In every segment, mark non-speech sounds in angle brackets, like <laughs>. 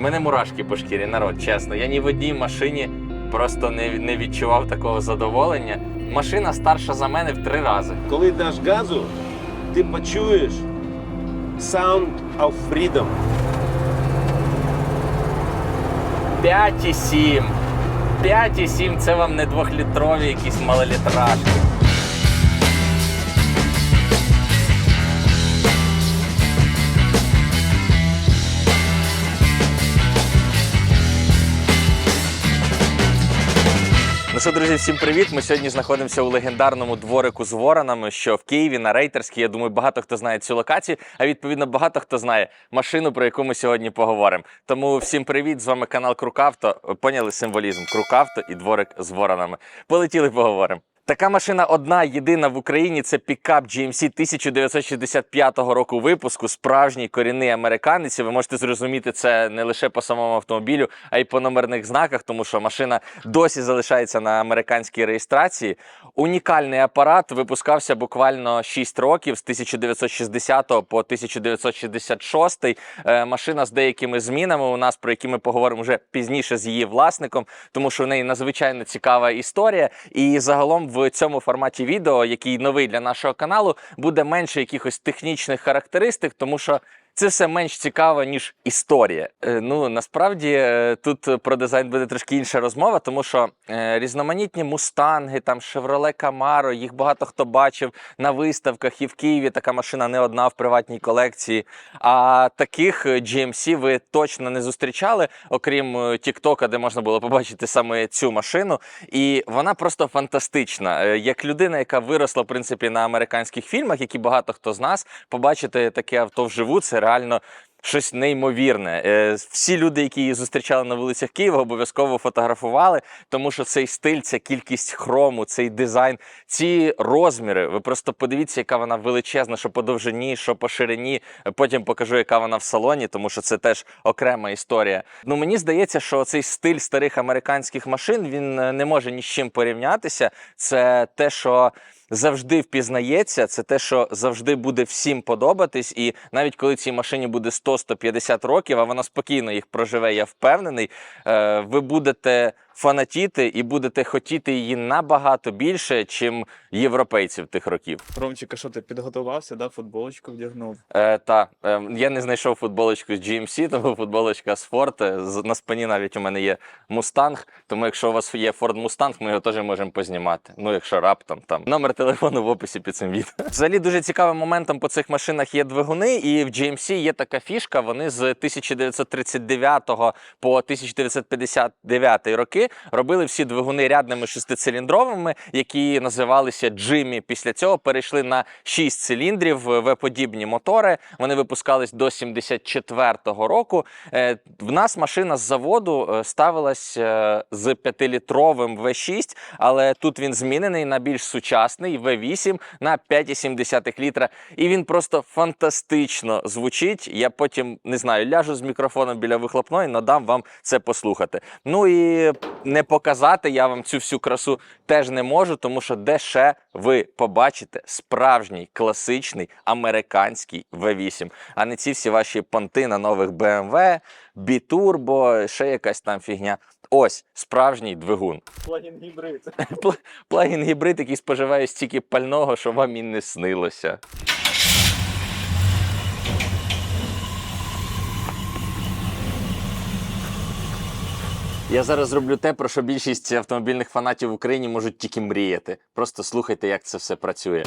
У мене мурашки по шкірі, народ, чесно. Я ні в одній машині просто не, не відчував такого задоволення. Машина старша за мене в три рази. Коли даш газу, ти почуєш sound of freedom. 5,7. 5,7 це вам не двохлітрові якісь малолітражки. Ну що, друзі, всім привіт! Ми сьогодні знаходимося у легендарному дворику з воронами, що в Києві на Рейтерській. Я думаю, багато хто знає цю локацію, а відповідно багато хто знає машину, про яку ми сьогодні поговоримо. Тому всім привіт! З вами канал Крукавто. Поняли символізм Крукавто і дворик з воронами. Полетіли, поговоримо. Така машина одна єдина в Україні. Це пікап GMC 1965 року випуску. Справжній корінний американець. Ви можете зрозуміти це не лише по самому автомобілю, а й по номерних знаках, тому що машина досі залишається на американській реєстрації. Унікальний апарат випускався буквально 6 років з 1960 по 1966. Е, Машина з деякими змінами у нас, про які ми поговоримо вже пізніше з її власником, тому що в неї надзвичайно цікава історія. І загалом в цьому форматі відео, який новий для нашого каналу, буде менше якихось технічних характеристик, тому що. Це все менш цікаво, ніж історія. Е, ну насправді е, тут про дизайн буде трошки інша розмова, тому що е, різноманітні мустанги, там Chevrolet Camaro, їх багато хто бачив на виставках і в Києві. Така машина не одна в приватній колекції. А таких е, GMC ви точно не зустрічали, окрім е, TikTok, де можна було побачити саме цю машину. І вона просто фантастична. Е, Як людина, яка виросла в принципі на американських фільмах, які багато хто з нас побачити таке авто вживу, це реально. Щось неймовірне. Е, Всі люди, які її зустрічали на вулицях Києва, обов'язково фотографували, тому що цей стиль, ця кількість хрому, цей дизайн, ці розміри. Ви просто подивіться, яка вона величезна, що по довжині, що по ширині. Потім покажу, яка вона в салоні, тому що це теж окрема історія. Ну мені здається, що цей стиль старих американських машин він е, не може ні з чим порівнятися. Це те, що завжди впізнається, це те, що завжди буде всім подобатись. І навіть коли цій машині буде 100-150 років, а вона спокійно їх проживе, я впевнений, е, ви будете фанатіти і будете хотіти її набагато більше, чим європейців тих років. Ромчик, а що ти підготувався, да? футболочку вдягнув? Е, та е, я не знайшов футболочку з GMC, <laughs> тому футболочка з Ford. На спині навіть у мене є Mustang, тому якщо у вас є Ford Mustang, ми його теж можемо познімати. Ну, якщо раптом там номер телефону в описі під цим відео. <laughs> Взагалі дуже цікавим моментом по цих машинах є двигуни, і в GMC є така фішка. Вони з 1939 по 1959 роки робили всі двигуни рядними шестициліндровими, які називалися Джиммі. Після цього перейшли на 6 циліндрів В-подібні мотори. Вони випускались до 74-го року. Е, В нас машина з заводу е, ставилась е, з 5-літровим В6, але тут він змінений на більш сучасний В8 на 5,7 літра. І він просто фантастично звучить. Я потім не знаю, ляжу з мікрофоном біля вихлопної, надам вам це послухати. Ну і не показати я вам цю всю красу теж не можу, тому що де ще ви побачите справжній класичний американський V8, а не ці всі ваші понти на нових BMW, Biturbo, ще якась там фігня. Ось справжній двигун. Плагін гібрид. <laughs> Пл- Плагін гібрид, який споживає стільки пального, що вам і не снилося. Я зараз зроблю те, про що більшість автомобільних фанатів в Україні можуть тільки мріяти. Просто слухайте, як це все працює.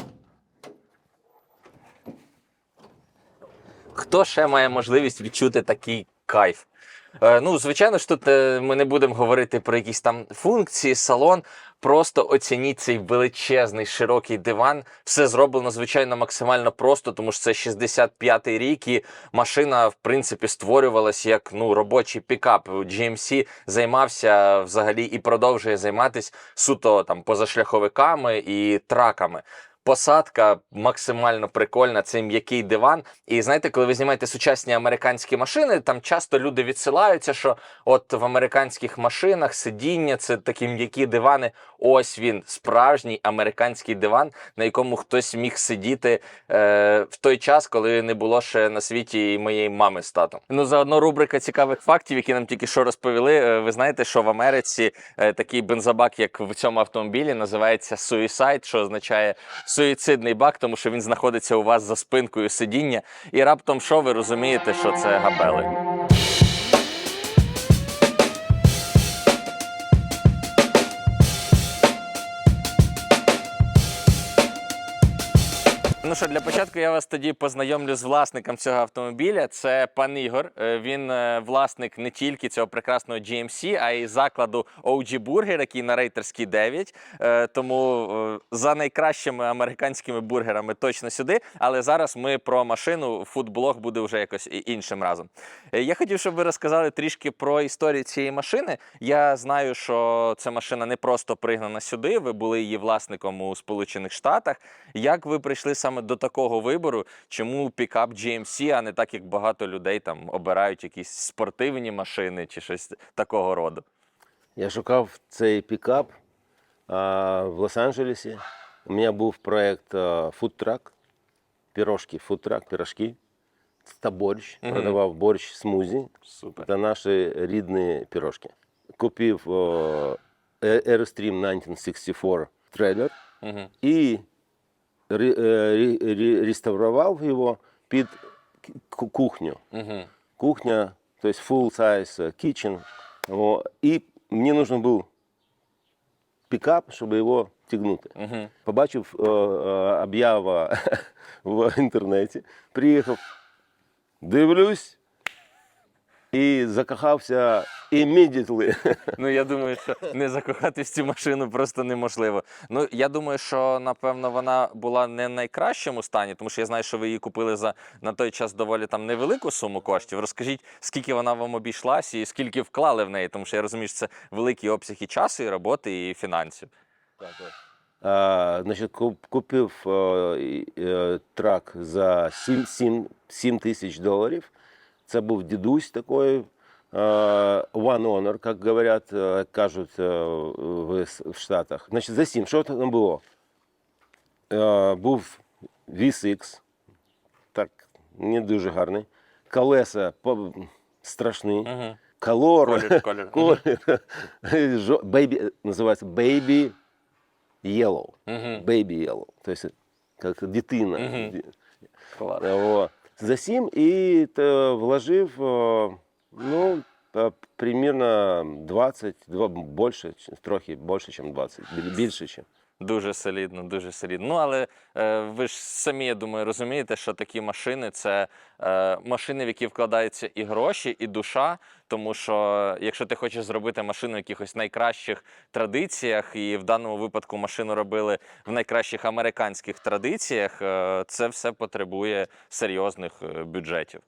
Хто ще має можливість відчути такий кайф? Е, ну, звичайно ж, тут е, ми не будемо говорити про якісь там функції, салон. Просто оцініть цей величезний широкий диван. Все зроблено, звичайно, максимально просто, тому що це 65-й рік, і машина, в принципі, створювалась як ну, робочий пікап. GMC займався взагалі і продовжує займатися суто там позашляховиками і траками. Посадка максимально прикольна, це м'який диван. І знаєте, коли ви знімаєте сучасні американські машини, там часто люди відсилаються, що от в американських машинах сидіння це такі м'які дивани. Ось він, справжній американський диван, на якому хтось міг сидіти е, в той час, коли не було ще на світі моєї мами з татом. Ну заодно рубрика цікавих фактів, які нам тільки що розповіли. Е, Ви знаєте, що в Америці е, такий бензобак, як в цьому автомобілі, називається Suicide, що означає суїцидний бак, тому що він знаходиться у вас за спинкою сидіння. І раптом що ви розумієте, що це габели. Ну що, для початку я вас тоді познайомлю з власником цього автомобіля. Це пан Ігор. Е, Він е, власник не тільки цього прекрасного GMC, а й закладу OG Burger, який на рейтерській 9. Е, Тому за найкращими американськими бургерами точно сюди. Але зараз ми про машину. Фудблог буде вже якось іншим разом. Я хотів, щоб ви розказали трішки про історію цієї машини. Я знаю, що ця машина не просто пригнана сюди. Ви були її власником у Сполучених Штатах. Як ви прийшли саме до такого вибору? Чому пікап GMC, а не так, як багато людей там обирають якісь спортивні машини чи щось такого роду? Я шукав цей пікап а, в Лос-Анджелесі. У мене був проєкт фудтрак, пірожки, фудтрак, пірожки та борщ. Мгм. Продавав борщ смузі. Супер. Це наші рідні пірожки. Купив о, Airstream 1964 трейлер Угу. і реставрував його під к- кухню. Угу. кухня, то есть full size э, kitchen. Во. И мне нужен был пикап, чтобы его тягнути. Угу. Побачив е, е, об'ява <laughs> в інтернеті, приїхав, дивлюсь і закохався immediately. <laughs> Ну я думаю, що не закохатись в цю машину просто неможливо. Ну я думаю, що напевно вона була не в найкращому стані, тому що я знаю, що ви її купили за на той час доволі там невелику суму коштів. Розкажіть, скільки вона вам обійшлась і скільки вклали в неї, тому що я розумію, що це великий обсяг і часу, і роботи, і фінансів. А, значить, куп- купив е, і, е, трак за 7, 7, 7 тисяч доларів. Це був дідусь такий, е, one owner, як говорять, е, кажуть е, в, Штатах. Значить, за 7, що там було? Був VSX, так, не дуже гарний. Колеса страшні. Угу. Колор, Колір, <laughs> колір. Baby, називається Baby Yellow. Baby Yellow. То есть дитина. Клас. За сім і те, вложив е, ну, примірно примерно 20, два- більше, чи- трохи більше, ніж 20, більше, ніж. Дуже солідно, дуже солідно. Ну але е, ви ж самі, я думаю, розумієте, що такі машини це е, машини, в які вкладаються і гроші, і душа. Тому що якщо ти хочеш зробити машину в якихось найкращих традиціях, і в даному випадку машину робили в найкращих американських традиціях, е, це все потребує серйозних е, бюджетів.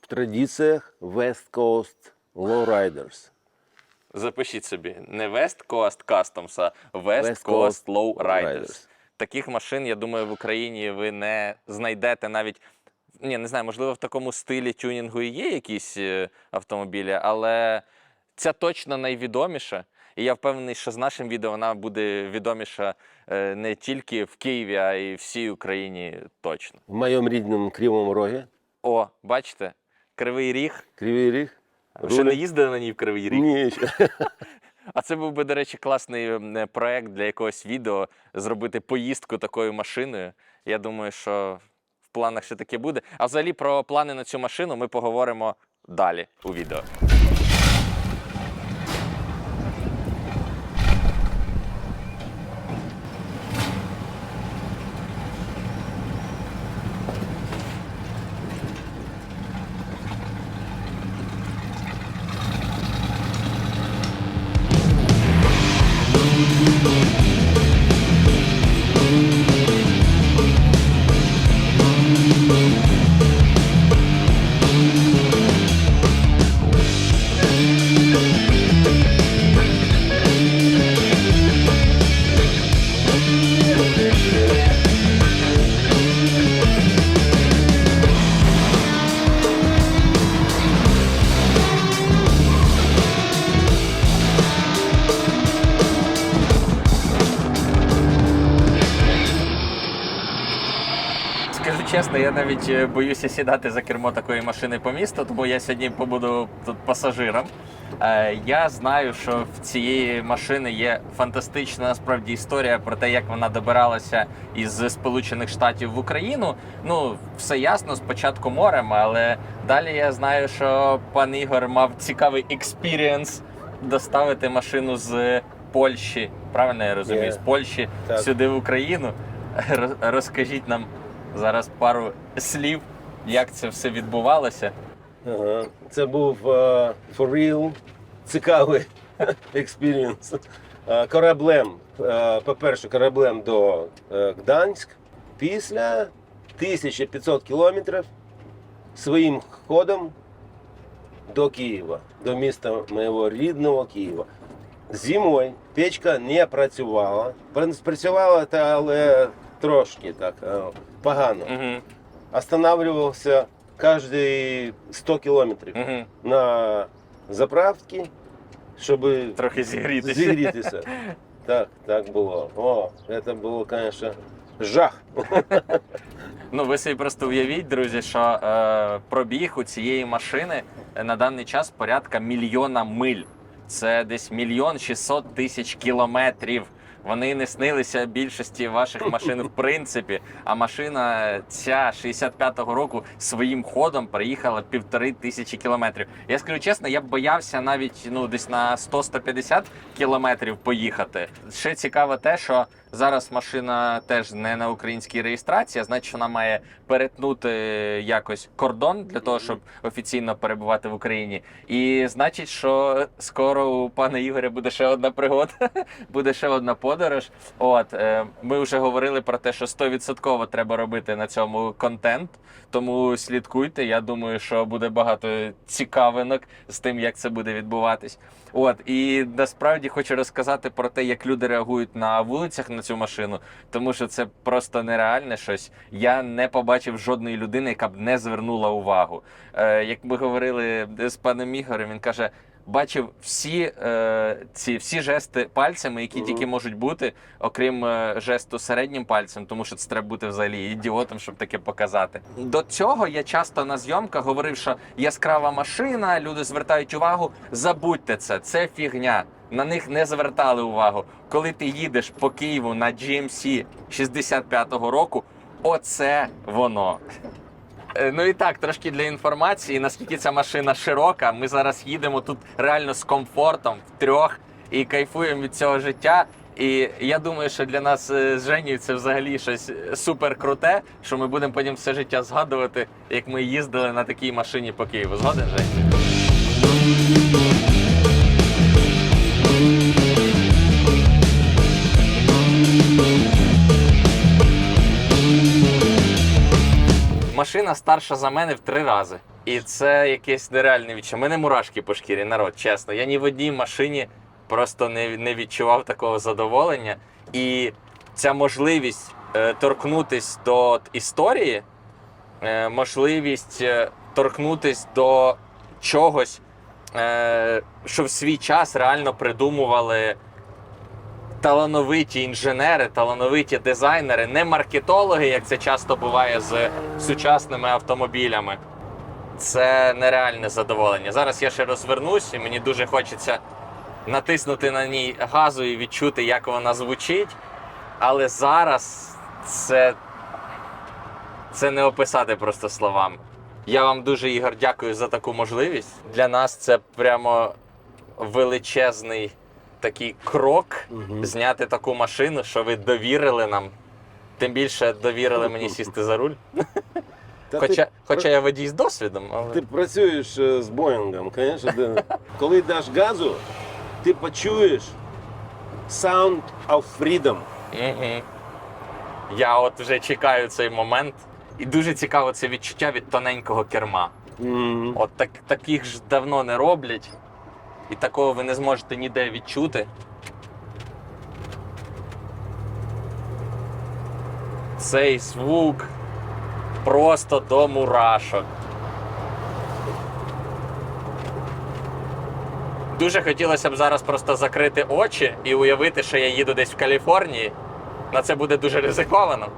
В традиціях West Coast Lowriders. Запишіть собі не West Coast Customs, а West, West Coast Coast Low Riders. Riders. Таких машин, я думаю, в Україні ви не знайдете навіть. Ні, не знаю, можливо, в такому стилі тюнінгу і є якісь е, автомобілі, але ця точно найвідоміша. І я впевнений, що з нашим відео вона буде відоміша е, не тільки в Києві, а й всій Україні точно. В моєму рідному Кривому Рогі. О, бачите, Кривий Ріг. Кривий Ріг. Ви ще не їздили на ній в Кривий Ріг? Ні. <laughs> А це був би, до речі, класний м, е, проект для якогось відео зробити поїздку такою машиною. Я думаю, що в планах ще таке буде. А взагалі про плани на цю машину ми поговоримо далі у відео. Навіть е, боюся сідати за кермо такої машини по місту, тому я сьогодні побуду тут пасажиром. Е, Я знаю, що в цієї машини є фантастична насправді історія про те, як вона добиралася із Сполучених Штатів в Україну. Ну, все ясно, спочатку морем, але далі я знаю, що пан Ігор мав цікавий експірієнс доставити машину з Польщі. Правильно я розумію? Є. З Польщі Так. сюди в Україну. <laughs> Розкажіть нам зараз пару слів, як це все відбувалося. Ага. Це був е, for real цікавий <laughs> експірієнс. Е, Кораблем, е, по-перше, кораблем до Гданськ. Після 1500 кілометрів своїм ходом до Києва, до міста моєго рідного Києва. Зимою печка не працювала. Працювала, та, але трошки так е, погано. Угу, Останавливався кожні 100 кілометрів угу. на заправці, щоб Трохи зігрітися. зігрітися. Так, так було. О, це було, звісно, жах. Ну, ви собі просто уявіть, друзі, що е, пробіг у цієї машини е, на даний час порядка мільйона миль. Це десь мільйон шістсот тисяч кілометрів. Вони не снилися більшості ваших машин в принципі. А машина ця 65-го року своїм ходом приїхала півтори тисячі кілометрів. Я скажу чесно, я б боявся навіть ну десь на 100-150 кілометрів поїхати. Ще цікаво те, що зараз машина теж не на українській реєстрації, а значить, вона має перетнути якось кордон для того, щоб офіційно перебувати в Україні. І значить, що скоро у пана Ігоря буде ще одна пригода, <laughs> буде ще одна подорож. От е, ми вже говорили про те, що 100% треба робити на цьому контент. Тому слідкуйте. Я думаю, що буде багато цікавинок з тим, як це буде відбуватись. От і насправді хочу розказати про те, як люди реагують на вулицях на цю машину, тому що це просто нереальне щось. Я не побачив жодної людини, яка б не звернула увагу. Е, як ми говорили з паном Ігорем, він каже. Бачив всі е, ці всі жести пальцями, які Мгм. тільки можуть бути, окрім е, жесту середнім пальцем, тому що це треба бути взагалі ідіотом, щоб таке показати. До цього я часто на зйомках говорив, що яскрава машина, люди звертають увагу. Забудьте це, це фігня. На них не звертали увагу. Коли ти їдеш по Києву на GMC 65-го року, оце воно. Е, Ну і так, трошки для інформації, наскільки ця машина широка. Ми зараз їдемо тут реально з комфортом в трьох і кайфуємо від цього життя. І я думаю, що для нас е, з Женєю це взагалі щось супер круте, що ми будемо потім все життя згадувати, як ми їздили на такій машині по Києву. Згоден, Жень? Машина старша за мене в три рази. І це якесь нереальне відчуття. Мене мурашки по шкірі, народ, чесно. Я ні в одній машині просто не, не відчував такого задоволення. І ця можливість е, торкнутись до історії, е, можливість е, торкнутись до чогось, е, що в свій час реально придумували талановиті інженери, талановиті дизайнери, не маркетологи, як це часто буває з сучасними автомобілями. Це нереальне задоволення. Зараз я ще розвернусь, і мені дуже хочеться натиснути на ній газу і відчути, як вона звучить. Але зараз це, це не описати просто словами. Я вам дуже, Ігор, дякую за таку можливість. Для нас це прямо величезний такий крок зняти таку машину, що ви довірили нам. Тим більше довірили мені сісти за руль. <laughs> Та Хоча, ти, хоча я водій з досвідом, але ти працюєш е, з Боїнгом, звісно. де- <laughs> Коли даш газу, ти почуєш sound of freedom. Угу. Я от вже чекаю цей момент. І дуже цікаво це відчуття від тоненького керма. Мгм. От так, таких ж давно не роблять, і такого ви не зможете ніде відчути. Цей звук просто до мурашок. Дуже хотілося б зараз просто закрити очі і уявити, що я їду десь в Каліфорнії. На це буде дуже ризиковано.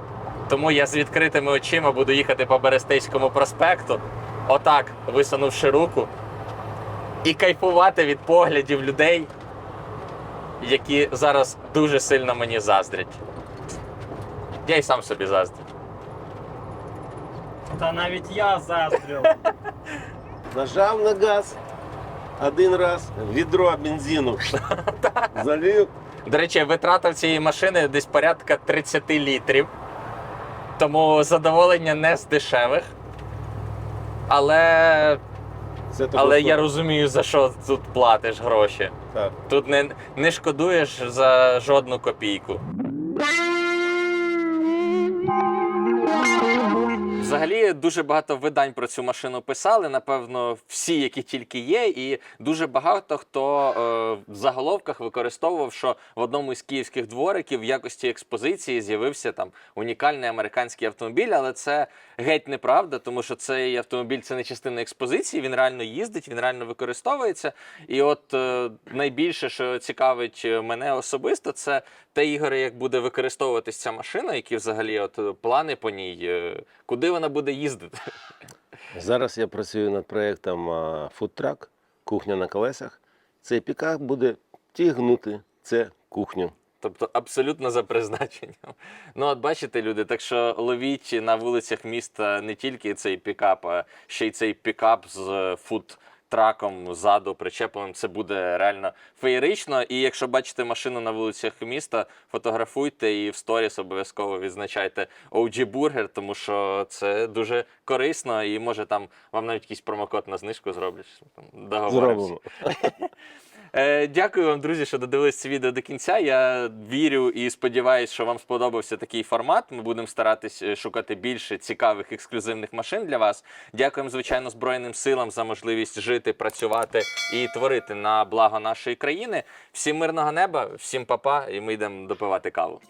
Тому я з відкритими очима буду їхати по Берестейському проспекту, отак, висунувши руку, і кайфувати від поглядів людей, які зараз дуже сильно мені заздрять. Я й сам собі заздрю. Та навіть я заздрю. <laughs> Нажав на газ один раз, відро бензину <laughs> залив. До речі, витрата в цієї машини десь порядка 30 літрів. Тому задоволення не з дешевих. Але, Це таке але я розумію, за що тут платиш гроші. Так. Тут не, не шкодуєш за жодну копійку. Взагалі дуже багато видань про цю машину писали. Напевно, всі, які тільки є, і дуже багато хто е, в заголовках використовував, що в одному із київських двориків в якості експозиції з'явився там унікальний американський автомобіль, але це геть неправда, тому що цей автомобіль це не частина експозиції. Він реально їздить, він реально використовується. І от е, найбільше, що цікавить мене особисто, це те, Ігоре, як буде використовуватись ця машина, які взагалі от е, плани по ній, е, куди вона буде їздити. Зараз я працюю над проєктом фудтрак, кухня на колесах. Цей пікап буде тягнути це кухню. Тобто абсолютно за призначенням. Ну, от бачите, люди, так що ловіть на вулицях міста не тільки цей пікап, а ще й цей пікап з фуд-траком ззаду причепленим. Це буде реально феєрично. І якщо бачите машину на вулицях міста, фотографуйте і в сторіс обов'язково відзначайте OG Burger, тому що це дуже корисно і може там вам навіть якийсь промокод на знижку зроблять. Зробимо. <laughs> Е, дякую вам, друзі, що додивились це відео до кінця. Я вірю і сподіваюся, що вам сподобався такий формат. Ми будемо старатись е, шукати більше цікавих ексклюзивних машин для вас. Дякуємо, звичайно, Збройним силам за можливість жити, працювати і творити на благо нашої країни. Всім мирного неба, всім папа, і ми йдемо допивати каву.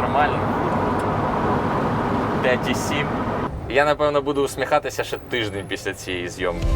Нормально. 5,7. Я напевно буду усміхатися ще тиждень після цієї зйомки.